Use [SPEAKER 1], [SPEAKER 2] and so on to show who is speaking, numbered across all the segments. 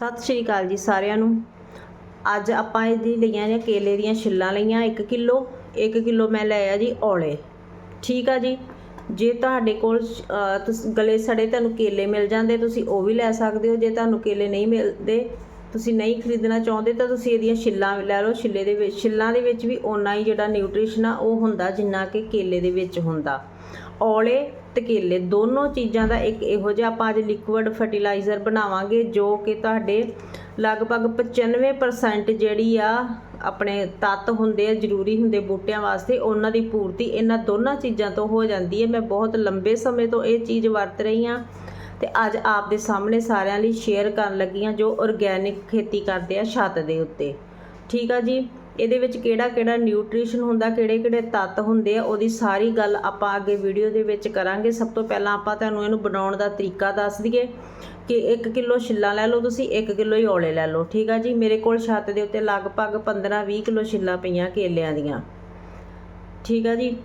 [SPEAKER 1] ਸਤਿ ਸ਼੍ਰੀ ਅਕਾਲ ਜੀ ਸਾਰਿਆਂ ਨੂੰ। ਅੱਜ ਆਪਾਂ ਇਹਦੀ ਲਈਆਂ ਨੇ ਕੇਲੇ ਦੀਆਂ ਛਿੱਲਾਂ ਲਈਆਂ 1 ਕਿਲੋ 1 ਕਿਲੋ ਮੈਂ ਲਿਆ ਜੀ ਔਲੇ। ਠੀਕ ਆ ਜੀ? ਜੇ ਤੁਹਾਡੇ ਕੋਲ ਅਹ, ਗਲੇ ਸੜੇ ਤੁਹਾਨੂੰ ਕੇਲੇ ਮਿਲ ਜਾਂਦੇ ਤੁਸੀਂ ਉਹ ਵੀ ਲੈ ਸਕਦੇ ਹੋ। ਜੇ ਤੁਹਾਨੂੰ ਕੇਲੇ ਨਹੀਂ ਮਿਲਦੇ ਤੁਸੀਂ ਨਹੀਂ ਖਰੀਦਣਾ ਚਾਹੁੰਦੇ ਤਾਂ ਤੁਸੀਂ ਇਹਦੀਆਂ ਛਿੱਲਾਂ ਲੈ ਲਓ। ਛਿੱਲੇ ਦੇ ਵਿੱਚ ਛਿੱਲਾਂ ਦੇ ਵਿੱਚ ਵੀ ਓਨਾ ਹੀ ਜਿਹੜਾ ਨਿਊਟ੍ਰੀਸ਼ਨ ਆ ਉਹ ਹੁੰਦਾ ਜਿੰਨਾ ਕਿ ਕੇਲੇ ਦੇ ਵਿੱਚ ਹੁੰਦਾ। ਔਲੇ ਤੇ ਕੇਲੇ ਦੋਨੋਂ ਚੀਜ਼ਾਂ ਦਾ ਇੱਕ ਇਹੋ ਜਿਹਾ ਆਪਾਂ ਅੱਜ ਲਿਕੁਇਡ ਫਰਟੀਲਾਈਜ਼ਰ ਬਣਾਵਾਂਗੇ, ਜੋ ਕਿ ਤੁਹਾਡੇ ਲਗਭਗ 95% ਜਿਹੜੀ ਆ ਆਪਣੇ ਤੱਤ ਹੁੰਦੇ ਆ, ਜ਼ਰੂਰੀ ਹੁੰਦੇ ਬੂਟਿਆਂ ਵਾਸਤੇ, ਉਹਨਾਂ ਦੀ ਪੂਰਤੀ ਇਹਨਾਂ ਦੋਨਾਂ ਚੀਜ਼ਾਂ ਤੋਂ ਹੋ ਜਾਂਦੀ ਹੈ। ਮੈਂ ਬਹੁਤ ਲੰਬੇ ਸਮੇਂ ਤੋਂ ਇਹ ਚੀਜ਼ ਵਰਤ ਰਹੀ ਹਾਂ ਤੇ ਅੱਜ ਆਪ ਦੇ ਸਾਹਮਣੇ ਸਾਰਿਆਂ ਲਈ ਸ਼ੇਅਰ ਕਰਨ ਲੱਗੀ ਹਾਂ ਜੋ ਆਰਗੈਨਿਕ ਖੇਤੀ ਕਰਦੇ ਆ ਛੱਤ ਦੇ ਉੱਤੇ। ਠੀਕ ਆ ਜੀ? ਇਹਦੇ ਵਿੱਚ ਕਿਹੜਾ ਕਿਹੜਾ ਨਿਊਟ੍ਰੀਸ਼ਨ ਹੁੰਦਾ, ਕਿਹੜੇ ਕਿਹੜੇ ਤੱਤ ਹੁੰਦੇ ਆ, ਉਹਦੀ ਸਾਰੀ ਗੱਲ ਆਪਾਂ ਅੱਗੇ ਵੀਡੀਓ ਦੇ ਵਿੱਚ ਕਰਾਂਗੇ। ਸਭ ਤੋਂ ਪਹਿਲਾਂ ਆਪਾਂ ਤੁਹਾਨੂੰ ਇਹਨੂੰ ਬਣਾਉਣ ਦਾ ਤਰੀਕਾ ਦੱਸ ਦਈਏ ਕਿ 1 ਕਿਲੋ ਛਿੱਲਾਂ ਲੈ ਲਓ ਤੁਸੀਂ 1 ਕਿਲੋ ਹੀ ਔਲੇ ਲੈ ਲਓ, ਠੀਕ ਆ ਜੀ? ਮੇਰੇ ਕੋਲ ਛੱਤ ਦੇ ਉੱਤੇ ਲਗਭਗ 15-20 ਕਿਲੋ ਛਿੱਲਾਂ ਪਈਆਂ ਕੇਲਿਆਂ ਦੀਆਂ, ਠੀਕ ਆ ਜੀ?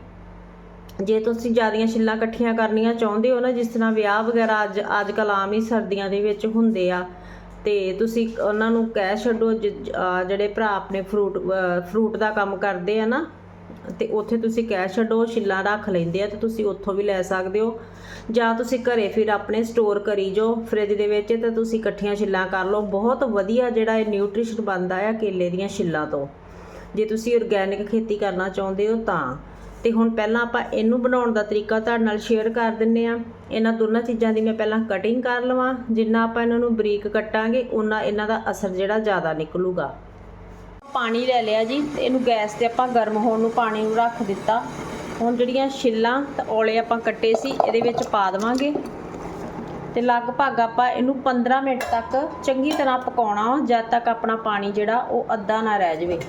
[SPEAKER 1] ਜੇ ਤੁਸੀਂ ਜ਼ਿਆਦੀਆਂ ਛਿੱਲਾਂ ਇਕੱਠੀਆਂ ਕਰਨੀਆਂ ਚਾਹੁੰਦੇ ਹੋ ਨਾ, ਜਿਸ ਤਰ੍ਹਾਂ ਵਿਆਹ ਵਗੈਰਾ ਅੱਜ ਅੱਜ ਕੱਲ੍ਹ ਆਮ ਹੀ ਸਰਦੀਆਂ ਦੇ ਵਿੱਚ ਹੁੰਦੇ ਆ ਤੇ ਤੁਸੀਂ ਉਹਨਾਂ ਨੂੰ ਕਹਿ ਛੱਡੋ ਜਿਹੜੇ ਭਰਾ ਆਪਣੇ ਫਰੂਟ ਫਰੂਟ ਦਾ ਕੰਮ ਕਰਦੇ ਆ ਨਾ, ਤੇ ਉੱਥੇ ਤੁਸੀਂ ਕਹਿ ਛੱਡੋ, ਛਿੱਲਾਂ ਰੱਖ ਲੈਂਦੇ ਆ ਤੇ ਤੁਸੀਂ ਉੱਥੋਂ ਵੀ ਲੈ ਸਕਦੇ ਹੋ। ਜਾਂ ਤੁਸੀਂ ਘਰੇ ਫਿਰ ਆਪਣੇ ਸਟੋਰ ਕਰੀ ਜੋ ਫ੍ਰਿਜ ਦੇ ਵਿੱਚ ਤੇ ਤੁਸੀਂ ਇਕੱਠੀਆਂ ਛਿੱਲਾਂ ਕਰ ਲਓ। ਬਹੁਤ ਵਧੀਆ ਜਿਹੜਾ ਇਹ ਨਿਊਟ੍ਰੀਸ਼ਨ ਬਣਦਾ ਆ ਕੇਲੇ ਦੀਆਂ ਛਿੱਲਾਂ ਤੋਂ। ਜੇ ਤੁਸੀਂ ਆਰਗੈਨਿਕ ਖੇਤੀ ਕਰਨਾ ਚਾਹੁੰਦੇ ਹੋ ਤਾਂ। ਤੇ ਹੁਣ ਪਹਿਲਾਂ ਆਪਾਂ ਇਹਨੂੰ ਬਣਾਉਣ ਦਾ ਤਰੀਕਾ ਤੁਹਾਡੇ ਨਾਲ ਸ਼ੇਅਰ ਕਰ ਦਿੰਨੇ ਆ ਇਹਨਾਂ ਦੋਨਾਂ ਚੀਜ਼ਾਂ ਦੀ ਮੈਂ ਪਹਿਲਾਂ ਕਟਿੰਗ ਕਰ ਲਵਾਂ। ਜਿੰਨਾ ਆਪਾਂ ਇਹਨਾਂ ਨੂੰ ਬਰੀਕ ਕੱਟਾਂਗੇ ਉਹਨਾਂ ਇਹਨਾਂ ਦਾ ਅਸਰ ਜਿਹੜਾ ਜ਼ਿਆਦਾ ਨਿਕਲੂਗਾ। ਪਾਣੀ ਲੈ ਲਿਆ ਜੀ। ਤੇ ਇਹਨੂੰ ਗੈਸ ਤੇ ਆਪਾਂ ਗਰਮ ਹੋਣ ਨੂੰ ਪਾਣੀ ਨੂੰ ਰੱਖ ਦਿੱਤਾ। ਹੁਣ ਜਿਹੜੀਆਂ ਛਿੱਲਾਂ ਤੇ ਔਲੇ ਆਪਾਂ ਕੱਟੇ ਸੀ, ਇਹਦੇ ਵਿੱਚ ਪਾ ਦੇਵਾਂਗੇ। ਤੇ ਲਗਭਗ ਆਪਾਂ ਇਹਨੂੰ 15 ਮਿੰਟ ਤੱਕ ਚੰਗੀ ਤਰ੍ਹਾਂ ਪਕਾਉਣਾ ਵਾ, ਜਦ ਤੱਕ ਆਪਣਾ ਪਾਣੀ ਜਿਹੜਾ, ਉਹ ਅੱਧਾ ਨਾ ਰਹਿ ਜਾਵੇ।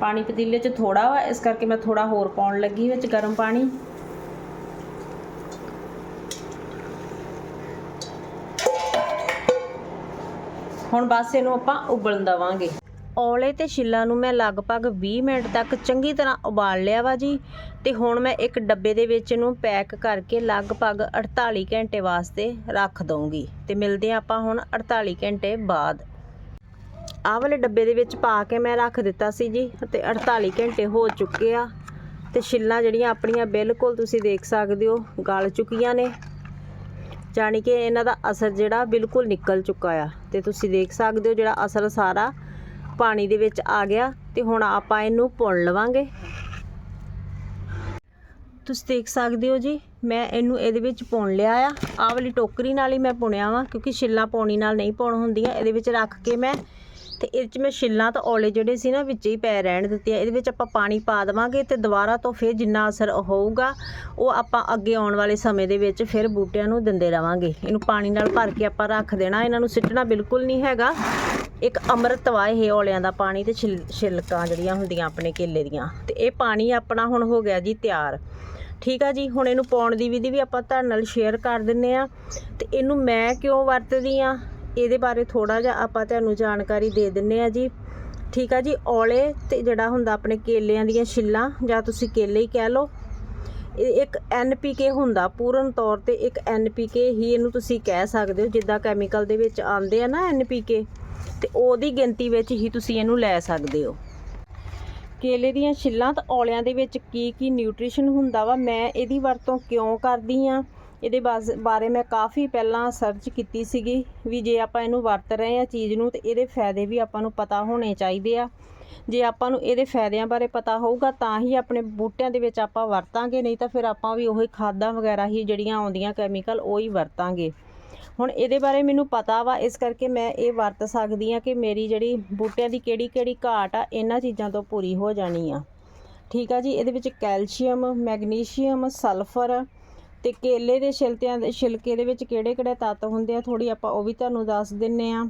[SPEAKER 1] ਪਾਣੀ ਪਤੀਲੇ 'ਚ ਥੋੜਾ ਵਾ, ਇਸ ਕਰਕੇ ਮੈਂ ਥੋੜਾ ਹੋਰ ਪਾਉਣ ਲੱਗੀ ਵਿੱਚ ਗਰਮ ਪਾਣੀ। ਹੁਣ ਬਸ ਇਹਨੂੰ ਆਪਾਂ ਉਬਲਣ ਦਵਾਂਗੇ। ਔਲੇ ਤੇ ਛਿੱਲਾਂ ਨੂੰ ਮੈਂ ਲਗਭਗ 20 ਮਿੰਟ ਤੱਕ ਚੰਗੀ ਤਰ੍ਹਾਂ ਉਬਾਲ ਲਿਆ ਵਾ ਜੀ, ਤੇ ਹੁਣ ਮੈਂ ਇੱਕ ਡੱਬੇ ਦੇ ਵਿੱਚ ਇਹਨੂੰ ਪੈਕ ਕਰਕੇ ਲਗਭਗ 48 ਘੰਟੇ ਵਾਸਤੇ ਰੱਖ ਦਊਂਗੀ। ਤੇ ਮਿਲਦੇ ਹਾਂ ਆਪਾਂ ਹੁਣ 48 ਘੰਟੇ ਬਾਅਦ। ਆਹ ਵਾਲੇ ਡੱਬੇ ਦੇ ਵਿੱਚ ਪਾ ਕੇ ਮੈਂ ਰੱਖ ਦਿੱਤਾ ਸੀ ਜੀ ਤੇ 48 ਘੰਟੇ ਹੋ ਚੁੱਕੇ ਆ ਤੇ ਛਿੱਲਾਂ ਜਿਹੜੀਆਂ ਆਪਣੀਆਂ ਬਿਲਕੁਲ ਤੁਸੀਂ ਦੇਖ ਸਕਦੇ ਹੋ ਗਲ ਚੁੱਕੀਆਂ ਨੇ, ਜਾਣੀ ਕਿ ਇਹਨਾਂ ਦਾ ਅਸਰ ਜਿਹੜਾ ਬਿਲਕੁਲ ਨਿਕਲ ਚੁੱਕਾ ਆ। ਤੇ ਤੁਸੀਂ ਦੇਖ ਸਕਦੇ ਹੋ ਜਿਹੜਾ ਅਸਰ ਸਾਰਾ ਪਾਣੀ ਦੇ ਵਿੱਚ ਆ ਗਿਆ ਤੇ ਹੁਣ ਆਪਾਂ ਇਹਨੂੰ ਪੁਣ ਲਵਾਂਗੇ। ਤੁਸੀਂ ਦੇਖ ਸਕਦੇ ਹੋ ਜੀ, ਮੈਂ ਇਹਨੂੰ ਇਹਦੇ ਵਿੱਚ ਪੁਣ ਲਿਆ ਆ। ਆਹ ਵਾਲੀ ਟੋਕਰੀ ਨਾਲ ਹੀ ਮੈਂ ਪੁਣਿਆ ਵਾ ਕਿਉਂਕਿ ਛਿੱਲਾਂ ਪਾਣੀ ਨਾਲ ਨਹੀਂ ਪੁਣ ਹੁੰਦੀਆਂ, ਇਹਦੇ ਵਿੱਚ ਰੱਖ ਕੇ ਮੈਂ ਤੇ ਇਹਦੇ 'ਚ ਮੈਂ ਛਿੱਲਾਂ ਤਾਂ ਔਲੇ ਜਿਹੜੇ ਸੀ ਨਾ ਵਿੱਚ ਹੀ ਪੈ ਰਹਿਣ ਦਿੱਤੇ ਆ ਇਹਦੇ ਵਿੱਚ ਆਪਾਂ ਪਾਣੀ ਪਾ ਦੇਵਾਂਗੇ ਤੇ ਦੁਬਾਰਾ ਤੋਂ ਫਿਰ ਜਿੰਨਾ ਅਸਰ ਹੋਊਗਾ, ਉਹ ਆਪਾਂ ਅੱਗੇ ਆਉਣ ਵਾਲੇ ਸਮੇਂ ਦੇ ਵਿੱਚ ਫਿਰ ਬੂਟਿਆਂ ਨੂੰ ਦਿੰਦੇ ਰਵਾਂਗੇ। ਇਹਨੂੰ ਪਾਣੀ ਨਾਲ ਭਰ ਕੇ ਆਪਾਂ ਰੱਖ ਦੇਣਾ। ਇਹਨਾਂ ਨੂੰ ਸਿੱਟਣਾ ਬਿਲਕੁਲ ਨਹੀਂ ਹੈਗਾ। ਇੱਕ ਅੰਮ੍ਰਿਤ ਵਾ ਇਹ ਔਲਿਆਂ ਦਾ ਪਾਣੀ ਤੇ ਛਿਲ- ਛਿਲਕਾਂ ਜਿਹੜੀਆਂ ਹੁੰਦੀਆਂ ਆਪਣੇ ਕੇਲੇ ਦੀਆਂ। ਤੇ ਇਹ ਪਾਣੀ ਆਪਣਾ ਹੁਣ ਹੋ ਗਿਆ ਜੀ ਤਿਆਰ। ਠੀਕ ਆ ਜੀ? ਹੁਣ ਇਹਨੂੰ ਪਾਉਣ ਦੀ ਵਿਧੀ ਵੀ ਆਪਾਂ ਤੁਹਾਡੇ ਨਾਲ ਸ਼ੇਅਰ ਕਰ ਦਿੰਨੇ ਆ। ਤੇ ਇਹਨੂੰ ਮੈਂ ਕਿਉਂ ਵਰਤਦੀ ਆ? ਇਹਦੇ ਬਾਰੇ ਥੋੜਾ ਜਿਹਾ ਆਪਾਂ ਤੁਹਾਨੂੰ ਜਾਣਕਾਰੀ ਦੇ ਦਿੰਨੇ ਆ ਜੀ। ਠੀਕ ਆ ਜੀ, ਔਲੇ ਤੇ ਜਿਹੜਾ ਹੁੰਦਾ ਆਪਣੇ ਕੇਲਿਆਂ ਦੀਆਂ ਛਿੱਲਾਂ, ਜਾਂ ਤੁਸੀਂ ਕੇਲੇ ਹੀ ਕਹਿ ਲਓ। ਇਹ ਇੱਕ NPK ਹੁੰਦਾ, ਪੂਰਨ ਤੌਰ ਤੇ ਇੱਕ NPK ਹੀ ਇਹਨੂੰ ਤੁਸੀਂ ਕਹਿ ਸਕਦੇ ਹੋ, ਜਿੱਦਾਂ ਕੈਮੀਕਲ ਦੇ ਵਿੱਚ ਆਉਂਦੇ ਆ ਨਾ NPK ਤੇ ਉਹਦੀ ਗਿਣਤੀ ਵਿੱਚ ਹੀ ਤੁਸੀਂ ਇਹਨੂੰ ਲੈ ਸਕਦੇ ਹੋ। ਕੇਲੇ ਦੀਆਂ ਛਿੱਲਾਂ ਤੇ ਔਲਿਆਂ ਦੇ ਵਿੱਚ ਕੀ ਕੀ ਨਿਊਟ੍ਰੀਸ਼ਨ ਹੁੰਦਾ ਵਾ, ਮੈਂ ਇਹਦੀ ਵਰਤੋਂ ਕਿਉਂ ਕਰਦੀ ਆ? ਇਹਦੇ ਬਾਜ਼- ਬਾਰੇ ਮੈਂ ਕਾਫੀ ਪਹਿਲਾਂ ਸਰਚ ਕੀਤੀ ਸੀਗੀ ਵੀ ਜੇ ਆਪਾਂ ਇਹਨੂੰ ਵਰਤ ਰਹੇ ਆ ਚੀਜ਼ ਨੂੰ, ਤੇ ਇਹਦੇ ਫਾਇਦੇ ਵੀ ਆਪਾਂ ਨੂੰ ਪਤਾ ਹੋਣੇ ਚਾਹੀਦੇ ਆ। ਜੇ ਆਪਾਂ ਨੂੰ ਇਹਦੇ ਫਾਇਦਿਆਂ ਬਾਰੇ ਪਤਾ ਹੋਊਗਾ, ਤਾਂ ਹੀ ਆਪਣੇ ਬੂਟਿਆਂ ਦੇ ਵਿੱਚ ਆਪਾਂ ਵਰਤਾਂਗੇ, ਨਹੀਂ ਤਾਂ ਫਿਰ ਆਪਾਂ ਵੀ ਉਹੀ ਖਾਦਾਂ ਵਗੈਰਾ ਹੀ ਜਿਹੜੀਆਂ ਆਉਂਦੀਆਂ ਕੈਮੀਕਲ ਉਹ ਹੀ ਵਰਤਾਂਗੇ। ਹੁਣ ਇਹਦੇ ਬਾਰੇ ਮੈਨੂੰ ਪਤਾ ਵਾ, ਇਸ ਕਰਕੇ ਮੈਂ ਇਹ ਵਰਤ ਸਕਦੀ ਆ ਕਿ ਮੇਰੀ ਜਿਹੜੀ ਬੂਟਿਆਂ ਦੀ ਕਿਹੜੀ ਕਿਹੜੀ ਘਾਟ ਆ, ਇਹਨਾਂ ਚੀਜ਼ਾਂ ਤੋਂ ਪੂਰੀ ਹੋ ਜਾਣੀ ਆ। ਠੀਕ ਆ ਜੀ, ਇਹਦੇ ਵਿੱਚ ਕੈਲਸ਼ੀਅਮ, ਮੈਗਨੀਸ਼ੀਅਮ, ਸਲਫਰ ਤੇ ਕੇਲੇ ਦੇ ਛਿਲਤਿਆਂ ਦੇ, ਛਿਲਕੇ ਦੇ ਵਿੱਚ ਕਿਹੜੇ ਕਿਹੜੇ ਤੱਤ ਹੁੰਦੇ ਆ ਥੋੜੀ ਆਪਾਂ ਉਹ ਵੀ ਤੁਹਾਨੂੰ ਦੱਸ ਦਿੰਨੇ ਆ।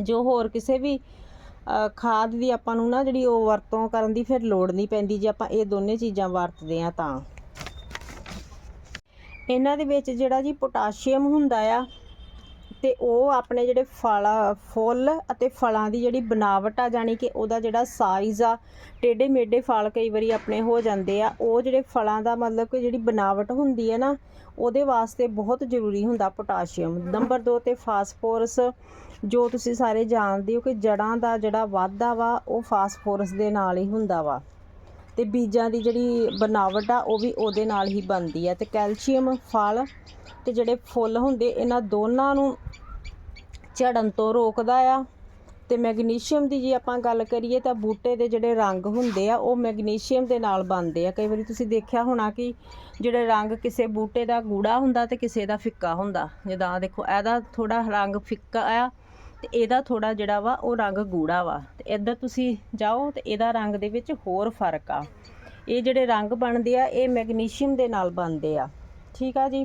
[SPEAKER 1] ਜੋ ਹੋਰ ਕਿਸੇ ਵੀ ਖਾਦ ਦੀ ਆਪਾਂ ਨੂੰ ਨਾ ਜਿਹੜੀ ਉਹ ਵਰਤੋਂ ਕਰਨ ਦੀ ਫਿਰ ਲੋੜ ਨਹੀਂ ਪੈਂਦੀ, ਜੇ ਆਪਾਂ ਇਹ ਦੋਨੇ ਚੀਜ਼ਾਂ ਵਰਤਦੇ ਆ ਤਾਂ। ਇਹਨਾਂ ਦੇ ਵਿੱਚ ਜਿਹੜਾ ਜੀ ਪੋਟਾਸ਼ੀਅਮ ਹੁੰਦਾ ਆ ਤੇ ਉਹ ਆਪਣੇ ਜਿਹੜੇ ਫਲ, ਫੁੱਲ ਅਤੇ ਫਲਾਂ ਦੀ ਜਿਹੜੀ ਬਣਾਵਟ ਆ, ਜਾਣੀ ਕਿ ਉਹਦਾ ਜਿਹੜਾ ਸਾਈਜ਼ ਆ ਟੇਢੇ ਮੇਢੇ ਫਲ ਕਈ ਵਾਰੀ ਆਪਣੇ ਹੋ ਜਾਂਦੇ ਆ, ਉਹ ਜਿਹੜੇ ਫਲਾਂ ਦਾ ਮਤਲਬ ਕਿ ਜਿਹੜੀ ਬਣਾਵਟ ਹੁੰਦੀ ਹੈ ਨਾ, ਉਹਦੇ ਵਾਸਤੇ ਬਹੁਤ ਜ਼ਰੂਰੀ ਹੁੰਦਾ ਪੋਟਾਸ਼ੀਅਮ। ਨੰਬਰ 2 ਤੇ ਫਾਸਫੋਰਸ, ਜੋ ਤੁਸੀਂ ਸਾਰੇ ਜਾਣਦੇ ਹੋ ਕਿ ਜੜਾਂ ਦਾ ਜਿਹੜਾ ਵਾਧਾ ਵਾ, ਉਹ ਫਾਸਫੋਰਸ ਦੇ ਨਾਲ ਹੀ ਹੁੰਦਾ ਵਾ। ਅਤੇ ਬੀਜਾਂ ਦੀ ਜਿਹੜੀ ਬਣਾਵਟ ਆ, ਉਹ ਵੀ ਉਹਦੇ ਨਾਲ ਹੀ ਬਣਦੀ ਹੈ ਅਤੇ ਕੈਲਸ਼ੀਅਮ, ਫਲ ਅਤੇ ਜਿਹੜੇ ਫੁੱਲ ਹੁੰਦੇ, ਇਹਨਾਂ ਦੋਨਾਂ ਨੂੰ ਝੜਨ ਤੋਂ ਰੋਕਦਾ ਆ। ਤੇ ਮੈਗਨੀਸ਼ੀਅਮ ਦੀ ਜੇ ਆਪਾਂ ਗੱਲ ਕਰੀਏ, ਤਾਂ ਬੂਟੇ ਦੇ ਜਿਹੜੇ ਰੰਗ ਹੁੰਦੇ ਆ, ਉਹ ਮੈਗਨੀਸ਼ੀਅਮ ਦੇ ਨਾਲ ਬਣਦੇ ਆ। ਕਈ ਵਾਰੀ ਤੁਸੀਂ ਦੇਖਿਆ ਹੋਣਾ ਕਿ ਜਿਹੜੇ ਰੰਗ ਕਿਸੇ ਬੂਟੇ ਦਾ ਗੂੜਾ ਹੁੰਦਾ ਤੇ ਕਿਸੇ ਦਾ ਫਿੱਕਾ ਹੁੰਦਾ। ਜਿੱਦਾਂ ਦੇਖੋ, ਇਹਦਾ ਥੋੜਾ ਰੰਗ ਫਿੱਕਾ ਆ ਤੇ ਇਹਦਾ ਥੋੜਾ ਜਿਹੜਾ ਵਾ ਉਹ ਰੰਗ ਗੂੜਾ ਵਾ। ਤੇ ਇੱਧਰ ਤੁਸੀਂ ਜਾਓ ਤੇ ਇਹਦਾ ਰੰਗ ਦੇ ਵਿੱਚ ਹੋਰ ਫ਼ਰਕ ਆ। ਇਹ ਜਿਹੜੇ ਰੰਗ ਬਣਦੇ ਆ, ਇਹ ਮੈਗਨੀਸ਼ੀਅਮ ਦੇ ਨਾਲ ਬਣਦੇ ਆ। ਠੀਕ ਆ ਜੀ?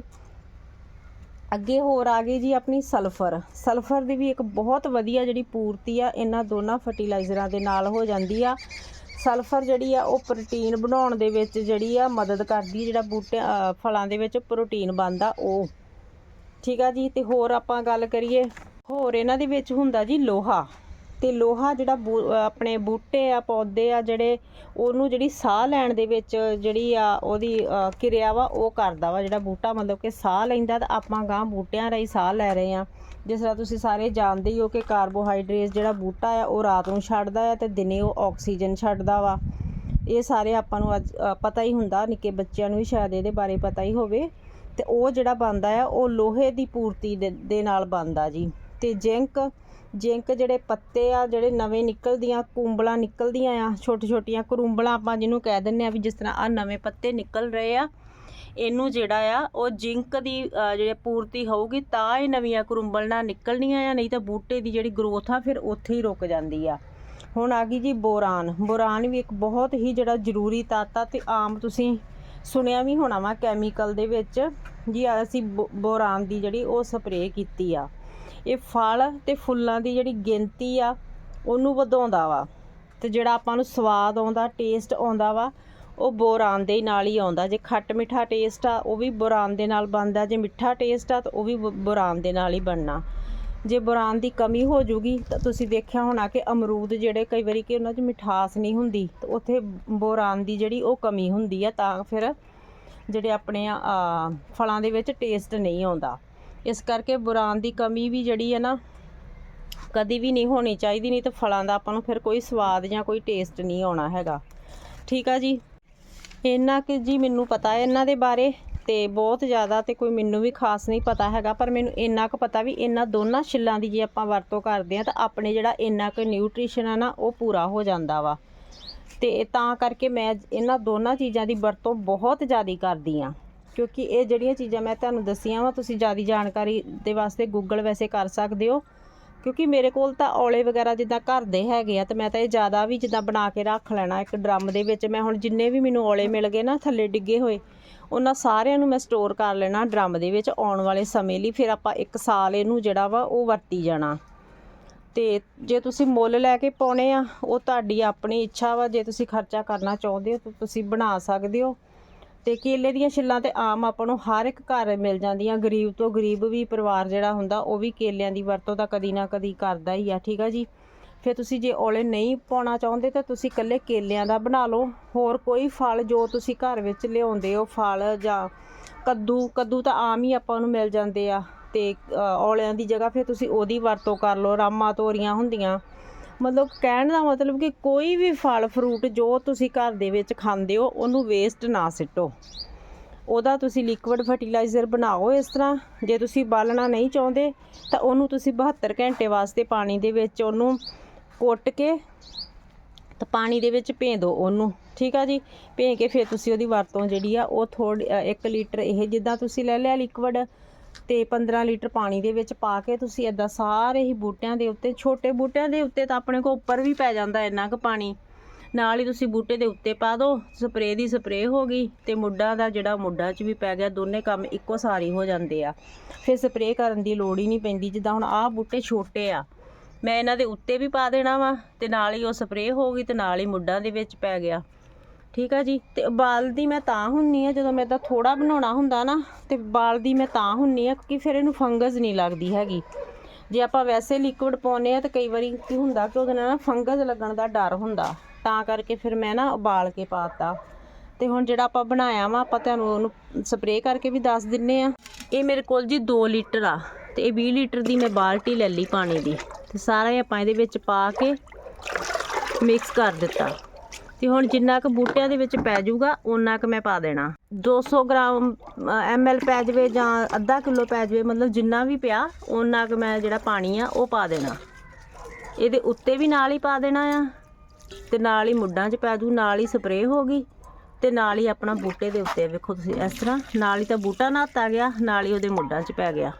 [SPEAKER 1] ਅੱਗੇ ਹੋਰ ਆ ਗਈ ਜੀ ਆਪਣੀ ਸਲਫਰ। ਸਲਫਰ ਦੀ ਵੀ ਇੱਕ ਬਹੁਤ ਵਧੀਆ ਜਿਹੜੀ ਪੂਰਤੀ ਆ, ਇਹਨਾਂ ਦੋਨਾਂ ਫਰਟੀਲਾਈਜ਼ਰਾਂ ਦੇ ਨਾਲ ਹੋ ਜਾਂਦੀ ਆ। ਸਲਫਰ ਜਿਹੜੀ ਆ, ਉਹ ਪ੍ਰੋਟੀਨ ਬਣਾਉਣ ਦੇ ਵਿੱਚ ਜਿਹੜੀ ਆ ਮਦਦ ਕਰਦੀ ਜਿਹੜਾ ਬੂਟੇ ਫਲਾਂ ਦੇ ਵਿੱਚ ਪ੍ਰੋਟੀਨ ਬਣਦਾ ਉਹ। ਠੀਕ ਆ ਜੀ? ਤੇ ਹੋਰ ਆਪਾਂ ਗੱਲ ਕਰੀਏ। ਹੋਰ ਇਹਨਾਂ ਦੇ ਵਿੱਚ ਹੁੰਦਾ ਜੀ ਲੋਹਾ। ਤੇ ਲੋਹਾ ਜਿਹੜਾ ਬੂ- ਆਪਣੇ ਬੂਟੇ ਆ ਪੌਦੇ ਆ ਜਿਹੜੇ ਉਹਨੂੰ ਜਿਹੜੀ ਸਾਹ ਲੈਣ ਦੇ ਵਿੱਚ ਜਿਹੜੀ ਆ ਉਹਦੀ ਕਿਰਿਆ ਵਾ ਉਹ ਕਰਦਾ ਵਾ। ਜਿਹੜਾ ਬੂਟਾ ਮਤਲਬ ਕਿ ਸਾਹ ਲੈਂਦਾ ਤਾਂ ਆਪਾਂ ਗਾਂ ਬੂਟਿਆਂ ਰਾਹੀਂ ਸਾਹ ਲੈ ਰਹੇ ਆ ਜਿਸ ਤਰ੍ਹਾਂ ਤੁਸੀਂ ਸਾਰੇ ਜਾਣਦੇ ਹੀ ਹੋ ਕਿ ਕਾਰਬੋਹਾਈਡਰੇਟ ਜਿਹੜਾ ਬੂਟਾ ਆ ਉਹ ਰਾਤ ਨੂੰ ਛੱਡਦਾ ਆ ਤੇ ਦਿਨੇ ਉਹ ਆਕਸੀਜਨ ਛੱਡਦਾ ਵਾ। ਇਹ ਸਾਰੇ ਆਪਾਂ ਨੂੰ ਅੱਜ ਪਤਾ ਹੀ ਹੁੰਦਾ ਨਿੱਕੇ ਬੱਚਿਆਂ ਨੂੰ ਵੀ ਸ਼ਾਇਦ ਇਹਦੇ ਬਾਰੇ ਪਤਾ ਹੀ ਹੋਵੇ। ਤੇ ਉਹ ਜਿਹੜਾ ਬਣਦਾ ਆ ਉਹ ਲੋਹੇ ਦੀ ਪੂਰਤੀ ਦੇ, ਦੇ ਨਾਲ ਬਣਦਾ ਜੀ। ਤੇ ਜ਼ਿੰਕ ਜ਼ਿੰਕ ਜਿਹੜੇ ਪੱਤੇ ਆ ਜਿਹੜੇ ਨਵੇਂ ਨਿਕਲਦੀਆਂ ਕੁੰਬਲਾਂ ਨਿਕਲਦੀਆਂ ਆ ਛੋਟੀ ਛੋਟੀਆਂ ਕਰੂੰਬਲਾਂ ਆਪਾਂ ਜਿਹਨੂੰ ਕਹਿ ਦਿੰਦੇ ਆ ਵੀ ਜਿਸ ਤਰ੍ਹਾਂ ਆ ਨਵੇਂ ਪੱਤੇ ਨਿਕਲ ਰਹੇ ਆ ਇਹਨੂੰ ਜਿਹੜਾ ਆ ਉਹ ਜ਼ਿੰਕ ਦੀ ਅ, ਜਿਹੜੇ ਪੂਰਤੀ ਹੋਊਗੀ ਤਾਂ ਇਹ ਨਵੀਆਂ ਕਰੂੰਬਲਾਂ ਨਿਕਲਣੀਆਂ ਆ ਨਹੀਂ ਤਾਂ ਬੂਟੇ ਦੀ ਜਿਹੜੀ ਗਰੋਥ ਆ ਫਿਰ ਉੱਥੇ ਹੀ ਰੁਕ ਜਾਂਦੀ ਆ। ਹੁਣ ਆ ਗਈ ਜੀ ਬੋਰਾਨ। ਬੋਰਾਨ ਵੀ ਇੱਕ ਬਹੁਤ ਹੀ ਜਿਹੜਾ ਜ਼ਰੂਰੀ ਤੱਤ ਆ ਤੇ ਆਮ ਤੁਸੀਂ ਸੁਣਿਆ ਵੀ ਹੋਣਾ ਵਾ ਕੈਮੀਕਲ ਦੇ ਵਿੱਚ ਜੀ ਅਸੀਂ ਬੋ- ਬੋਰਾਨ ਦੀ ਜਿਹੜੀ ਉਹ ਸਪਰੇਅ ਕੀਤੀ ਆ। ਇਹ ਫਲ ਤੇ ਫੁੱਲਾਂ ਦੀ ਜਿਹੜੀ ਗਿਣਤੀ ਆ ਉਹਨੂੰ ਵਧਾਉਂਦਾ ਵਾ। ਤੇ ਜਿਹੜਾ ਆਪਾਂ ਨੂੰ ਸਵਾਦ ਆਉਂਦਾ ਟੇਸਟ ਆਉਂਦਾ ਵਾ ਉਹ ਬੋਰਾਨ ਦੇ ਨਾਲ ਹੀ ਆਉਂਦਾ। ਜੇ ਖੱਟ ਮਿੱਠਾ ਟੇਸਟ ਆ ਉਹ ਵੀ ਬੋਰਾਨ ਦੇ ਨਾਲ ਬਣਦਾ। ਜੇ ਮਿੱਠਾ ਟੇਸਟ ਆ ਤਾਂ ਉਹ ਵੀ ਬ- ਬੋਰਾਨ ਦੇ ਨਾਲ ਹੀ ਬਣਨਾ। ਜੇ ਬੋਰਾਨ ਦੀ ਕਮੀ ਹੋ ਜੂਗੀ ਤਾਂ ਤੁਸੀਂ ਦੇਖਿਆ ਹੋਣਾ ਕਿ ਅਮਰੂਦ ਜਿਹੜੇ ਕਈ ਵਾਰੀ ਕਿ ਉਹਨਾਂ 'ਚ ਮਿਠਾਸ ਨਹੀਂ ਹੁੰਦੀ ਤਾਂ ਉੱਥੇ ਬੋਰਾਨ ਦੀ ਜਿਹੜੀ ਉਹ ਕਮੀ ਹੁੰਦੀ ਆ ਤਾਂ ਫਿਰ ਜਿਹੜੇ ਆਪਣੇ ਆ, ਫਲਾਂ ਦੇ ਵਿੱਚ ਟੇਸਟ ਨਹੀਂ ਆਉਂਦਾ। ਇਸ ਕਰਕੇ ਬੋਰਾਨ ਦੀ ਕਮੀ ਵੀ ਜਿਹੜੀ ਹੈ ਨਾ, ਕਦੀ ਵੀ ਨਹੀਂ ਹੋਣੀ ਚਾਹੀਦੀ, ਨਹੀਂ ਤਾਂ ਫਲਾਂ ਦਾ ਆਪਾਂ ਨੂੰ ਫਿਰ ਕੋਈ ਸਵਾਦ ਜਾਂ ਕੋਈ ਟੇਸਟ ਨਹੀਂ ਆਉਣਾ ਹੈਗਾ। ਠੀਕ ਆ ਜੀ? ਇੰਨਾ ਕਿ ਜੀ ਮੈਨੂੰ ਪਤਾ ਹੈ ਇਹਨਾਂ ਦੇ ਬਾਰੇ ਤੇ ਬਹੁਤ ਜ਼ਿਆਦਾ ਤੇ ਕੋਈ ਮੈਨੂੰ ਵੀ ਖਾਸ ਨਹੀਂ ਪਤਾ ਹੈਗਾ, ਪਰ ਮੈਨੂੰ ਇੰਨਾ ਕੁ ਪਤਾ ਵੀ ਇਹਨਾਂ ਦੋਨਾਂ ਛਿੱਲਾਂ ਦੀ ਜੇ ਆਪਾਂ ਵਰਤੋਂ ਕਰਦੇ ਆ ਤਾਂ ਆਪਣੇ ਜਿਹੜਾ ਇੰਨਾ ਕੁ ਨਿਊਟ੍ਰੀਸ਼ਨ ਆ ਨਾ, ਉਹ ਪੂਰਾ ਹੋ ਜਾਂਦਾ ਵਾ। ਤੇ ਤਾਂ ਕਰਕੇ ਮੈਂ ਇਹਨਾਂ ਦੋਨਾਂ ਚੀਜ਼ਾਂ ਦੀ ਵਰਤੋਂ ਬਹੁਤ ਜ਼ਿਆਦਾ ਕਰਦੀ ਆ ਕਿਉਂਕਿ ਇਹ ਜਿਹੜੀਆਂ ਚੀਜ਼ਾਂ ਮੈਂ ਤੁਹਾਨੂੰ ਦੱਸੀਆਂ ਵਾ, ਤੁਸੀਂ ਜ਼ਿਆਦਾ ਜਾਣਕਾਰੀ ਦੇ ਵਾਸਤੇ ਗੂਗਲ ਵੈਸੇ ਕਰ ਸਕਦੇ ਹੋ। ਕਿਉਂਕਿ ਮੇਰੇ ਕੋਲ ਤਾਂ ਔਲੇ ਵਗੈਰਾ ਜਿੱਦਾਂ ਘਰ ਦੇ ਹੈਗੇ ਆ, ਤੇ ਮੈਂ ਤਾਂ ਇਹ ਜ਼ਿਆਦਾ ਵੀ ਜਿੱਦਾਂ ਬਣਾ ਕੇ ਰੱਖ ਲੈਣਾ ਇੱਕ ਡਰਮ ਦੇ ਵਿੱਚ। ਮੈਂ ਹੁਣ ਜਿੰਨੇ ਵੀ ਮੈਨੂੰ ਔਲੇ ਮਿਲ ਗਏ ਨਾ, ਥੱਲੇ ਡਿੱਗੇ ਹੋਏ, ਉਹਨਾਂ ਸਾਰਿਆਂ ਨੂੰ ਮੈਂ ਸਟੋਰ ਕਰ ਲੈਣਾ ਡਰਮ ਦੇ ਵਿੱਚ ਆਉਣ ਵਾਲੇ ਸਮੇਂ ਲਈ। ਫਿਰ ਆਪਾਂ ਇੱਕ ਸਾਲ ਇਹਨੂੰ ਜਿਹੜਾ ਵਾ, ਉਹ ਵਰਤੀ ਜਾਣਾ। ਤੇ ਜੇ ਤੁਸੀਂ ਮੁੱਲ ਲੈ ਕੇ ਪਾਉਣੇ ਆ, ਉਹ ਤੁਹਾਡੀ ਆਪਣੀ ਇੱਛਾ ਵਾ। ਜੇ ਤੁਸੀਂ ਖਰਚਾ ਕਰਨਾ ਚਾਹੁੰਦੇ ਹੋ, ਤਾਂ ਤੁਸੀਂ ਬਣਾ ਸਕਦੇ ਹੋ। ਤੇ ਕੇਲੇ ਦੀਆਂ ਛਿੱਲਾਂ ਤੇ ਆਮ ਆਪਾਂ ਨੂੰ ਹਰ ਇੱਕ ਘਰ ਮਿਲ ਜਾਂਦੀਆਂ। ਗਰੀਬ ਤੋਂ ਗਰੀਬ ਵੀ ਪਰਿਵਾਰ ਜਿਹੜਾ ਹੁੰਦਾ, ਉਹ ਵੀ ਕੇਲਿਆਂ ਦੀ ਵਰਤੋਂ ਤਾਂ ਕਦੀ ਨਾ ਕਦੀ ਕਰਦਾ ਹੀ ਆ, ਠੀਕ ਆ ਜੀ? ਫਿਰ ਤੁਸੀਂ ਜੇ ਔਲੇ ਨਹੀਂ ਪਾਉਣਾ ਚਾਹੁੰਦੇ ਤਾਂ ਤੁਸੀਂ ਇਕੱਲੇ ਕੇਲਿਆਂ ਦਾ ਬਣਾ ਲਓ। ਹੋਰ ਕੋਈ ਫਲ ਜੋ ਤੁਸੀਂ ਘਰ ਵਿੱਚ ਲਿਆਉਂਦੇ ਹੋ, ਫਲ ਜਾਂ ਕੱਦੂ ਕੱਦੂ ਤਾਂ ਆਮ ਹੀ ਆਪਾਂ ਨੂੰ ਮਿਲ ਜਾਂਦੇ ਆ। ਤੇ ਔਲਿਆਂ ਦੀ ਜਗ੍ਹਾ ਫਿਰ ਤੁਸੀਂ ਉਹਦੀ ਵਰਤੋਂ ਕਰ ਲਓ, ਰਾਮਾ ਤੋਰੀਆਂ ਹੁੰਦੀਆਂ। ਮਤਲਬ ਕਹਿਣ ਦਾ ਮਤਲਬ ਕਿ ਕੋਈ ਵੀ ਫਲ ਫਰੂਟ ਜੋ ਤੁਸੀਂ ਘਰ ਦੇ ਵਿੱਚ ਖਾਂਦੇ ਹੋ, ਉਹਨੂੰ ਵੇਸਟ ਨਾ ਸਿੱਟੋ। ਉਹਦਾ ਤੁਸੀਂ ਲਿਕੁਇਡ ਫਰਟੀਲਾਈਜ਼ਰ ਬਣਾਓ ਇਸ ਤਰ੍ਹਾਂ। ਜੇ ਤੁਸੀਂ ਬਾਲਣਾ ਨਹੀਂ ਚਾਹੁੰਦੇ, ਤਾਂ ਉਹਨੂੰ ਤੁਸੀਂ 72 ਘੰਟੇ ਵਾਸਤੇ ਪਾਣੀ ਦੇ ਵਿੱਚ ਉਹਨੂੰ ਕੁੱਟ ਕੇ ਤਾਂ ਪਾਣੀ ਦੇ ਵਿੱਚ ਭੇ ਦਿਓ ਉਹਨੂੰ, ਠੀਕ ਆ ਜੀ? ਭੇ ਕੇ ਫਿਰ ਤੁਸੀਂ ਉਹਦੀ ਵਰਤੋਂ ਜਿਹੜੀ ਆ, ਉਹ ਥੋੜੀ 1 ਲੀਟਰ ਇਹ ਜਿੱਦਾਂ ਤੁਸੀਂ ਲੈ ਲਿਆ ਲਿਕੁਇਡ ਤੇ 15 ਲੀਟਰ ਪਾਣੀ ਦੇ ਵਿੱਚ ਪਾ ਕੇ ਤੁਸੀਂ ਇਦਾਂ ਸਾਰੇ ਹੀ ਬੂਟਿਆਂ ਦੇ ਉੱਤੇ, ਛੋਟੇ ਬੂਟਿਆਂ ਦੇ ਉੱਤੇ ਤਾਂ ਆਪਣੇ ਕੋ ਉੱਪਰ ਵੀ ਪੈ ਜਾਂਦਾ ਇੰਨਾ ਕੁ ਪਾਣੀ। ਨਾਲ ਹੀ ਤੁਸੀਂ ਬੂਟੇ ਦੇ ਉੱਤੇ ਪਾ ਦਿਓ ਸਪਰੇਅ ਦੀ ਸਪਰੇਅ ਹੋ ਗਈ ਤੇ ਮੁੱਢਾਂ ਦਾ ਜਿਹੜਾ ਮੁੱਢਾਂ 'ਚ ਵੀ ਪੈ ਗਿਆ, ਦੋਨੇ ਕੰਮ ਇੱਕੋ ਸਾਰੀ ਹੋ ਜਾਂਦੇ ਆ। ਫਿਰ ਸਪਰੇਅ ਕਰਨ ਦੀ ਲੋੜ ਹੀ ਨਹੀਂ ਪੈਂਦੀ, ਜਿੱਦਾਂ ਹੁਣ ਆਹ ਬੂਟੇ ਛੋਟੇ ਆ, ਮੈਂ ਇਹਨਾਂ ਦੇ ਉੱਤੇ ਵੀ ਪਾ ਦੇਣਾ ਵਾ ਤੇ ਨਾਲ ਹੀ ਉਹ ਸਪਰੇਅ ਹੋ ਗਈ ਤੇ ਨਾਲ ਹੀ ਮੁੱਢਾਂ ਦੇ ਵਿੱਚ ਪੈ ਗਿਆ। ਠੀਕ ਆ ਜੀ? ਤੇ ਉਬਾਲਦੀ ਮੈਂ ਤਾਂ ਹੁੰਨੀ ਆ, ਜਦੋਂ ਮੈਂ ਤਾਂ ਥੋੜਾ ਬਣਾਉਣਾ ਹੁੰਦਾ ਨਾ, ਤੇ ਉਬਾਲਦੀ ਮੈਂ ਤਾਂ ਹੁੰਨੀ ਆ ਕਿਉਂਕਿ ਫਿਰ ਇਹਨੂੰ ਫੰਗਸ ਨਹੀਂ ਲੱਗਦੀ ਹੈਗੀ। ਜੇ ਆਪਾਂ ਵੈਸੇ ਲਿਕਵਿਡ ਪਾਉਨੇ ਆ, ਤਾਂ ਕਈ ਵਾਰੀ ਕੀ ਹੁੰਦਾ ਕਿ ਉਹਦੇ ਨਾਲ ਨਾ ਫੰਗਸ ਲੱਗਣ ਦਾ ਡਰ ਹੁੰਦਾ। ਤਾਂ ਕਰਕੇ ਫਿਰ ਮੈਂ ਨਾ ਉਬਾਲ ਕੇ ਪਾਤਾ। ਤੇ ਹੁਣ ਜਿਹੜਾ ਆਪਾਂ ਬਣਾਇਆ ਵਾ, ਆਪਾਂ ਤੁਹਾਨੂੰ ਉਹਨੂੰ ਸਪਰੇਅ ਕਰਕੇ ਵੀ ਦੱਸ ਦਿੰਨੇ ਆ। ਇਹ ਮੇਰੇ ਕੋਲ ਜੀ 2 ਲੀਟਰ ਆ, ਤੇ ਇਹ 20 ਲੀਟਰ ਦੀ ਮੈਂ ਬਾਲਟੀ ਲੈ ਲਈ ਪਾਣੀ ਦੀ। ਤੇ ਸਾਰਾ ਹੀ ਆਪਾਂ ਇਹਦੇ ਵਿੱਚ ਪਾ ਕੇ ਮਿਕਸ ਕਰ ਦਿੱਤਾ। ਤੇ ਹੁਣ ਜਿੰਨਾ ਕੁ ਬੂਟਿਆਂ ਦੇ ਵਿੱਚ ਪੈ ਜਾਊਗਾ, ਓਨਾ ਕੁ ਮੈਂ ਪਾ ਦੇਣਾ। 200 ਗ੍ਰਾਮ ਐਮਐਲ ਪੈ ਜਾਵੇ ਜਾਂ ਅੱਧਾ ਕਿਲੋ ਪੈ ਜਾਵੇ, ਮਤਲਬ ਜਿੰਨਾ ਵੀ ਪਿਆ, ਓਨਾ ਕੁ ਮੈਂ ਜਿਹੜਾ ਪਾਣੀ ਆ, ਉਹ ਪਾ ਦੇਣਾ। ਇਹਦੇ ਉੱਤੇ ਵੀ ਨਾਲ ਹੀ ਪਾ ਦੇਣਾ ਆ, ਤੇ ਨਾਲ ਹੀ ਮੁੱਢਾਂ 'ਚ ਪੈ ਜੂ ਨਾਲ ਹੀ ਸਪਰੇਅ ਹੋ ਗਈ, ਤੇ ਨਾਲ ਹੀ ਆਪਣਾ ਬੂਟੇ ਦੇ ਉੱਤੇ ਵੇਖੋ ਤੁਸੀਂ ਇਸ ਤਰ੍ਹਾਂ, ਨਾਲ ਹੀ ਤਾਂ ਬੂਟਾ ਨਹਾਤਾ ਗਿਆ, ਨਾਲ ਹੀ ਉਹਦੇ ਮੁੱਢਾਂ 'ਚ ਪੈ ਗਿਆ।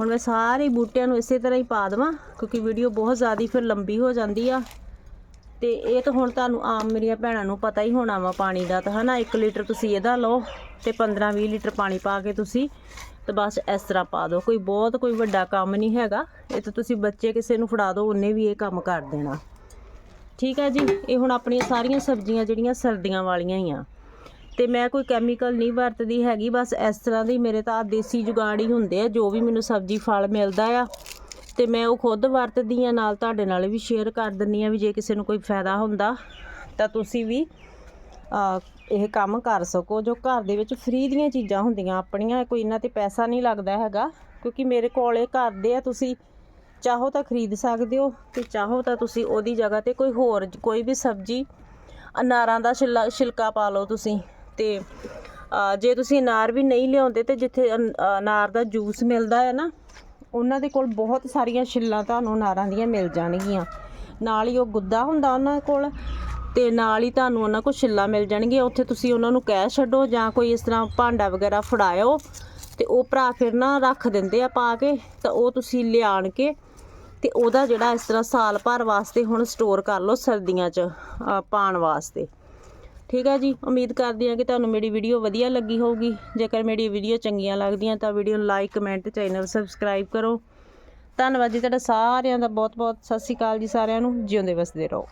[SPEAKER 1] ਹੁਣ ਮੈਂ ਸਾਰੇ ਬੂਟਿਆਂ ਨੂੰ ਇਸੇ ਤਰ੍ਹਾਂ ਹੀ ਪਾ ਦੇਵਾਂ, ਕਿਉਂਕਿ ਵੀਡੀਓ ਬਹੁਤ ਜ਼ਿਆਦਾ ਫਿਰ ਲੰਬੀ ਹੋ ਜਾਂਦੀ ਆ। ਤੇ ਇਹ ਤਾਂ ਹੁਣ ਤੁਹਾਨੂੰ ਆਮ ਮੇਰੀਆਂ ਭੈਣਾਂ ਨੂੰ ਪਤਾ ਹੀ ਹੋਣਾ ਵਾ ਪਾਣੀ ਦਾ ਤਾਂ ਹਨਾ 1 ਲੀਟਰ ਤੁਸੀਂ ਇਹਦਾ ਲਓ ਤੇ 15-20 ਲੀਟਰ ਪਾਣੀ ਪਾ ਕੇ ਤੁਸੀਂ ਤੇ ਬਸ ਇਸ ਤਰ੍ਹਾਂ ਪਾ ਦਿਓ। ਕੋਈ ਬਹੁਤ ਕੋਈ ਵੱਡਾ ਕੰਮ ਨਹੀਂ ਹੈਗਾ। ਇਹ ਤਾਂ ਤੁਸੀਂ ਬੱਚੇ ਕਿਸੇ ਨੂੰ ਫੜਾ ਦਿਓ, ਉਹਨੇ ਵੀ ਇਹ ਕੰਮ ਕਰ ਦੇਣਾ। ਠੀਕ ਹੈ ਜੀ? ਇਹ ਹੁਣ ਆਪਣੀਆਂ ਸਾਰੀਆਂ ਸਬਜ਼ੀਆਂ ਜਿਹੜੀਆਂ ਸਰਦੀਆਂ ਵਾਲੀਆਂ ਹੀ ਆ। ਤੇ ਮੈਂ ਕੋਈ ਕੈਮੀਕਲ ਨਹੀਂ ਵਰਤਦੀ ਹੈਗੀ, ਬਸ ਇਸ ਤਰ੍ਹਾਂ ਦੀ ਮੇਰੇ ਤਾਂ ਆਹ ਦੇਸੀ ਜੁਗਾੜ ਹੀ ਹੁੰਦੇ ਆ, ਜੋ ਵੀ ਮੈਨੂੰ ਸਬਜ਼ੀ, ਫਲ ਮਿਲਦਾ ਆ। ਤੇ ਮੈਂ ਉਹ ਖੁਦ ਵਰਤਦੀ ਆ ਨਾਲ ਤੁਹਾਡੇ ਨਾਲ ਵੀ ਸ਼ੇਅਰ ਕਰ ਦਿੰਨੀ ਆ ਵੀ ਜੇ ਕਿਸੇ ਨੂੰ ਕੋਈ ਫਾਇਦਾ ਹੁੰਦਾ, ਤਾਂ ਤੁਸੀਂ ਵੀ ਇਹ ਕੰਮ ਕਰ ਸਕੋ। ਜੋ ਘਰ ਦੇ ਵਿੱਚ ਫ੍ਰੀ ਦੀਆਂ ਚੀਜ਼ਾਂ ਹੁੰਦੀਆਂ ਆਪਣੀਆਂ, ਕੋਈ ਇਹਨਾਂ ਤੇ ਪੈਸਾ ਨਹੀਂ ਲੱਗਦਾ ਹੈਗਾ, ਕਿਉਂਕਿ ਮੇਰੇ ਕੋਲ ਇਹ ਘਰ ਦੇ ਆ, ਤੁਸੀਂ ਚਾਹੋ ਤਾਂ ਖਰੀਦ ਸਕਦੇ ਹੋ ਤੇ ਚਾਹੋ ਤਾਂ ਤੁਸੀਂ ਉਹਦੀ ਜਗ੍ਹਾ ਤੇ ਕੋਈ ਹੋਰ, ਕੋਈ ਵੀ ਸਬਜ਼ੀ, ਅਨਾਰਾਂ ਦਾ ਛਿੱਲਾ, ਛਿਲਕਾ ਪਾ ਲਓ ਤੁਸੀਂ ਤੇ ਜੇ ਤੁਸੀਂ ਅਨਾਰ ਵੀ ਨਹੀਂ ਲਿਆਉਂਦੇ ਤੇ ਜਿੱਥੇ ਅਨ- ਅਨਾਰ ਦਾ ਜੂਸ ਮਿਲਦਾ ਹੈ ਨਾ ਉਹਨਾਂ ਦੇ ਕੋਲ ਬਹੁਤ ਸਾਰੀਆਂ ਛਿੱਲਾਂ ਤੁਹਾਨੂੰ ਅਨਾਰਾਂ ਦੀਆਂ ਮਿਲ ਜਾਣਗੀਆਂ। ਨਾਲ ਹੀ ਉਹ ਗੁੱਦਾ ਹੁੰਦਾ ਉਹਨਾਂ ਕੋਲ ਤੇ ਨਾਲ ਹੀ ਤੁਹਾਨੂੰ ਉਹਨਾਂ ਕੋਲ ਛਿੱਲਾਂ ਮਿਲ ਜਾਣਗੀਆਂ। ਉੱਥੇ ਤੁਸੀਂ ਉਹਨਾਂ ਨੂੰ ਕਹਿ ਛੱਡੋ ਜਾਂ ਕੋਈ ਇਸ ਤਰ੍ਹਾਂ ਭਾਂਡਾ ਵਗੈਰਾ ਫੜਾਇਓ ਤੇ ਉਹ ਭਰਾ ਫਿਰ ਨਾ ਰੱਖ ਦਿੰਦੇ ਆ ਪਾ ਕੇ ਤਾਂ ਉਹ ਤੁਸੀਂ ਲਿਆਣ ਕੇ ਤੇ ਉਹਦਾ ਜਿਹੜਾ ਇਸ ਤਰ੍ਹਾਂ ਸਾਲ ਭਰ ਵਾਸਤੇ ਹੁਣ ਸਟੋਰ ਕਰ ਲਓ ਸਰਦੀਆਂ 'ਚ ਅ, ਪਾਉਣ ਵਾਸਤੇ। ਠੀਕ ਆ ਜੀ, ਉਮੀਦ ਕਰਦੀ ਹਾਂ ਕਿ ਤੁਹਾਨੂੰ ਮੇਰੀ ਵੀਡੀਓ ਵਧੀਆ ਲੱਗੀ ਹੋਊਗੀ। ਜੇਕਰ ਮੇਰੀ ਵੀਡੀਓ ਚੰਗੀਆਂ ਲੱਗਦੀਆਂ ਤਾਂ ਵੀਡੀਓ ਨੂੰ ਲਾਈਕ ਕਮੈਂਟ ਚੈਨਲ ਸਬਸਕ੍ਰਾਈਬ ਕਰੋ। ਧੰਨਵਾਦ ਜੀ ਤੁਹਾਡਾ ਸਾਰਿਆਂ ਦਾ ਬਹੁਤ ਬਹੁਤ ਸਤਿ ਸ਼੍ਰੀ ਅਕਾਲ ਜੀ ਸਾਰਿਆਂ ਨੂੰ। ਜਿਉਂਦੇ ਵਸਦੇ ਰਹੋ।